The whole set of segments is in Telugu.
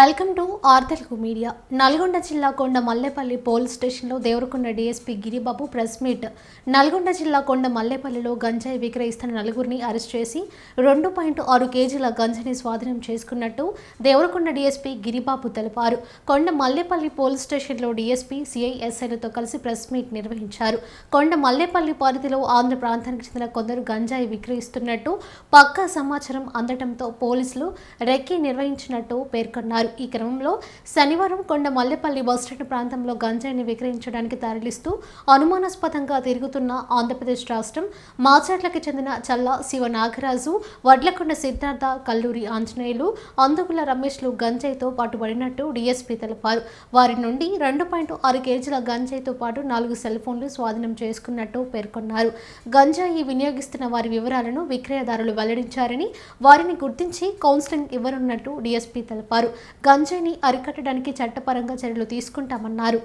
Welcome to R Telugu media. Nalgonda జిల్లా కొండ మల్లేపల్లి పోలీస్ స్టేషన్లో Devarakonda DSP Giribabu press meet. Nalgonda జిల్లా కొండ మల్లేపల్లిలో గంజాయి విక్రయిస్తున్న నలుగురిని అరెస్ట్ చేసి రెండు పాయింట్ ఆరు కేజీల గంజాయిని స్వాధీనం చేసుకున్నట్టు దేవరకొండ డీఎస్పీ గిరిబాబు తెలిపారు. కొండ మల్లేపల్లి పోలీస్ స్టేషన్లో డీఎస్పీ సిఐఎస్ఐలతో కలిసి ప్రెస్ మీట్ నిర్వహించారు. కొండ మల్లేపల్లి పరిధిలో ఆంధ్ర ప్రాంతానికి చెందిన కొందరు గంజాయి విక్రయిస్తున్నట్టు పక్కా సమాచారం అందడంతో పోలీసులు రెక్కి నిర్వహించినట్టు పేర్కొన్నారు. ఈ క్రమంలో శనివారం కొండ మల్లెపల్లి బస్టాండ్ ప్రాంతంలో గంజాయిని విక్రయించడానికి తరలిస్తూ అనుమానాస్పదంగా తిరుగుతున్న ఆంధ్రప్రదేశ్ రాష్ట్రం మాచర్లకి చెందిన చల్ల శివ నాగరాజు వడ్లకొండ సిద్ధార్థ కల్లూరి ఆంజనేయులు అందుకుల రమేష్లు గంజాయితో పట్టుబడినట్టు డీఎస్పీ తెలిపారు. వారి నుండి రెండు పాయింట్ ఆరు కేజీల గంజాయితో పాటు నాలుగు సెల్ ఫోన్లు స్వాధీనం చేసుకున్నట్టు పేర్కొన్నారు. గంజాయి వినియోగిస్తున్న వారి వివరాలను విక్రయదారులు వెల్లడించారని వారిని గుర్తించి కౌన్సిలింగ్ ఇవ్వనున్నట్టు డీఎస్పీ తెలిపారు. గంజాయిని అరికట్టడానికి చట్టపరంగా చర్యలు తీసుకుంటామన్నారు.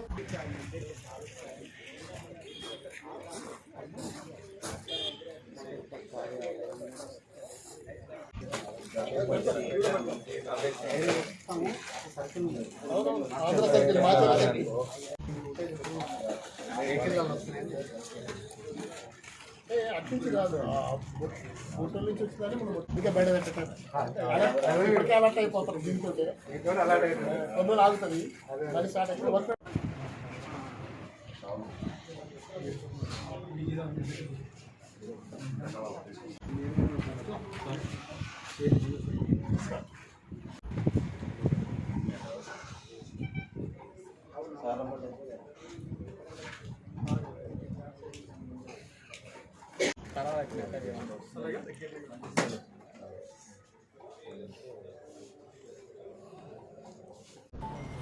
ఆంధ్ర సర్కిల్ మాచర్ల సర్కిల్ ఏ, అటు నుంచి కాదు ఆ బొ- బొట్టల నుంచి వచ్చిందని మనం ఇంకా బయట పెట్టాలి ఇప్పటికే అలర్ట్ అయిపోతారు దీంతో కొన్ని రోజులు ఆగుతుంది మళ్ళీ స్టార్ట్ వర్క్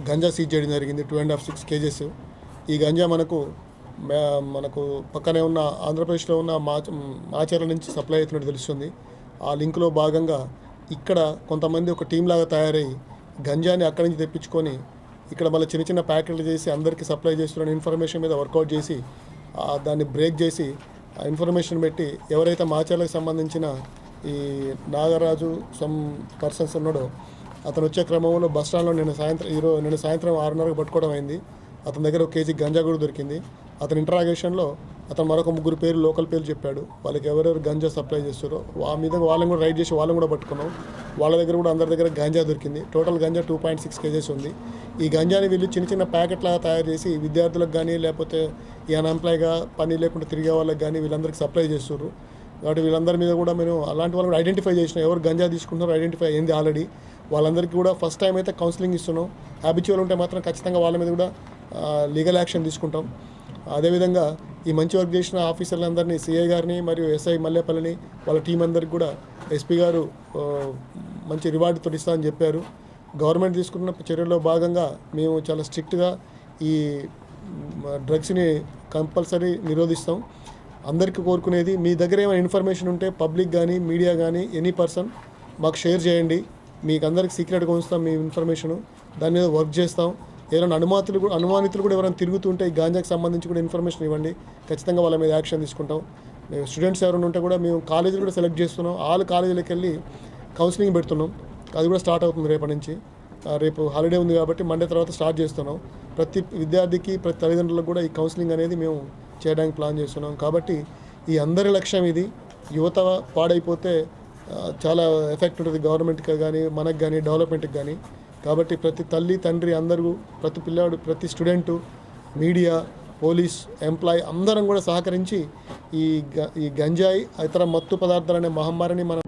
గంజా సీజ్ చేయడం జరిగింది two and half six kgs ఈ గంజా మనకు మనకు పక్కనే ఉన్న ఆంధ్రప్రదేశ్లో ఉన్న మాచర్ల నుంచి సప్లై అవుతున్నట్టు తెలుస్తుంది. ఆ లింక్లో భాగంగా ఇక్కడ కొంతమంది ఒక టీం లాగా తయారై గంజాని అక్కడి నుంచి తెప్పించుకొని ఇక్కడ మళ్ళీ చిన్న చిన్న ప్యాకెట్లు చేసి అందరికీ సప్లై చేస్తున్న ఇన్ఫర్మేషన్ మీద వర్కౌట్ చేసి దాన్ని బ్రేక్ చేసి ఇన్ఫర్మేషన్ పెట్టి ఎవరైతే మాచర్లకు సంబంధించిన ఈ నాగరాజు సమ్ పర్సన్స్ ఉన్నాడో అతను వచ్చే క్రమంలో బస్ స్టాండ్లో నేను సాయంత్రం ఈరోజు నేను సాయంత్రం ఆరున్నరకు పట్టుకోవడం అయింది. అతని దగ్గర ఒక కేజీ గంజా కూడా దొరికింది. అతని ఇంటరాగేషన్లో అతను మరొక ముగ్గురు పేరు లోకల్ పేర్లు చెప్పాడు. వాళ్ళకి ఎవరెవరు గంజా సప్లై చేస్తారో ఆ మీద వాళ్ళని కూడా రైడ్ చేసి వాళ్ళని కూడా పట్టుకున్నాం. వాళ్ళ దగ్గర కూడా అందరి దగ్గర గంజా దొరికింది. Total ganja two point six kgs ఉంది. ఈ గంజాని వీళ్ళు చిన్న చిన్న ప్యాకెట్లాగా తయారు చేసి విద్యార్థులకు కానీ లేకపోతే ఈ అన్ఎంప్లాయ్గా పని లేకుండా తిరిగే వాళ్ళకి కానీ వీళ్ళందరికీ సప్లై చేస్తున్నారు కాబట్టి వీళ్ళందరి మీద కూడా మేము అలాంటి వాళ్ళని ఐడెంటిఫై చేసినాం ఎవరు గంజా తీసుకుంటున్నారో ఐడెంటిఫై అయింది ఆల్రెడీ. వాళ్ళందరికీ కూడా ఫస్ట్ టైం అయితే కౌన్సిలింగ్ ఇస్తున్నాం. హ్యాబిచువల్ ఉంటే మాత్రం ఖచ్చితంగా వాళ్ళ మీద కూడా లీగల్ యాక్షన్ తీసుకుంటాం. అదేవిధంగా ఈ మంచి వర్క్ చేసిన ఆఫీసర్లందరినీ సిఐ గారిని మరియు ఎస్ఐ మల్లేపల్లిని వాళ్ళ టీం అందరికి కూడా ఎస్పీ గారు మంచి రివార్డు ఇస్తా అని చెప్పారు. గవర్నమెంట్ తీసుకున్న చర్యల్లో భాగంగా మేము చాలా స్ట్రిక్ట్గా ఈ డ్రగ్స్ని కంపల్సరీ నిరోధిస్తాం. అందరికీ కోరుకునేది మీ దగ్గర ఏమైనా ఇన్ఫర్మేషన్ ఉంటే పబ్లిక్ కానీ మీడియా కానీ ఎనీ పర్సన్ మాకు షేర్ చేయండి. మీకు అందరికి సీక్రెట్గా ఉంచుతాం మీ ఇన్ఫర్మేషన్. దాని మీద వర్క్ చేస్తాం. ఏదైనా అనుమాతులు కూడా అనుమానితులు కూడా ఎవరైనా తిరుగుతుంటే ఈ గాంజాకి సంబంధించి కూడా ఇన్ఫర్మేషన్ ఇవ్వండి. ఖచ్చితంగా వాళ్ళ మీద యాక్షన్ తీసుకుంటాం. మేము స్టూడెంట్స్ ఎవరైనా ఉంటే కూడా మేము కాలేజీలు కూడా సెలెక్ట్ చేస్తున్నాం. ఆల్ కాలేజీలకు వెళ్ళి కౌన్సిలింగ్ పెడుతున్నాం. అది కూడా స్టార్ట్ అవుతుంది రేపటి నుంచి. రేపు హాలిడే ఉంది కాబట్టి మండే తర్వాత స్టార్ట్ చేస్తున్నాం. ప్రతి విద్యార్థికి ప్రతి తల్లిదండ్రులకు కూడా ఈ కౌన్సిలింగ్ అనేది మేము చేయడానికి ప్లాన్ చేస్తున్నాం. కాబట్టి ఈ అందరి లక్ష్యం ఇది. యువత పాడైపోతే చాలా ఎఫెక్ట్ ఉంటుంది గవర్నమెంట్కి కానీ మనకు కానీ డెవలప్మెంట్కి కానీ. కాబట్టి ప్రతి తల్లి తండ్రి అందరూ ప్రతి పిల్లాడు ప్రతి స్టూడెంటు మీడియా పోలీస్ ఎంప్లాయ్ అందరం కూడా సహకరించి ఈ ఈ గంజాయి ఇతర మత్తు పదార్థాలనే మహమ్మారిని మనం